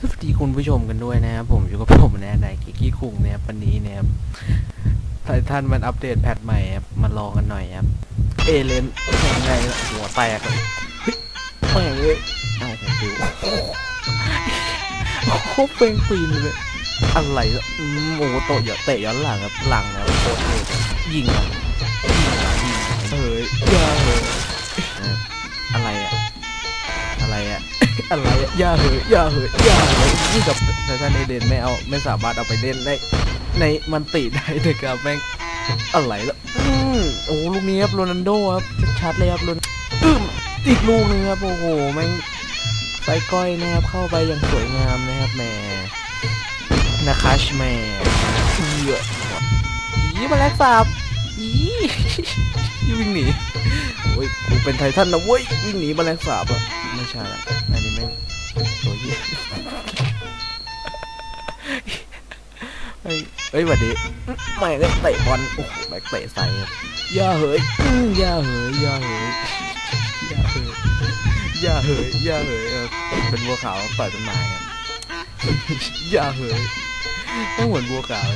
สวัสดีคุณผู้ชมกันด้วยนะครับผมอยู่กับผมนะนายกิกกี้คุงนะครับวันนี้นะครับททันมันอัปเดตแพทใหม่ครับมาลองกันหน่อยครับเอเลนยังไงหัวแตกเลยเฮ้ยแม่งเลยอ้าวผมฟิวโอ้โหเป่งปีนเลยอะไรล่ะโอ้โหโตะเยอะเตะย้อนหลังครับหลังนะโคตรเลยยิงอะยิงอะยิงเฮ้ยยาเฮ้ย อะไรอะอย่าเหอะอย่าเหอะอย่าเหอะนี่กับไททันเอเดนไม่เอาไม่สามารถเอาไปเล่นในในมันติได้นะครับแม่งอะไรละอืมโอ้ลูกนี้ครับโรนัลโดครับชัดเลยครับโรนอึ้มอีกลูกหนึงครับโอ้โหแม่งใส่ก้อยนะครับเข้าไปอย่างสวยงามนะครับแหมนาคาชแหมเอืออีมาแลกสาบอีวิ่งหนี ยกูเป็นไททันนะเว้ยวิ่งหนีแมาแลงสาบอะไม่ใช่ละอันนี้แม่ตัวเหี้ยเฮ้ยเฮ้ยหวัดดีไม่งเตะบอลโอ้โหแบกเตะใส่ครับอย่าเหยอย่าเหยอย่าเหยอย่าเหยอย่าเหยอย่าเหยเป็นบัวขาวต่อยต้นไม้ครับอย่าเหยไม่เหมือนบัวขาว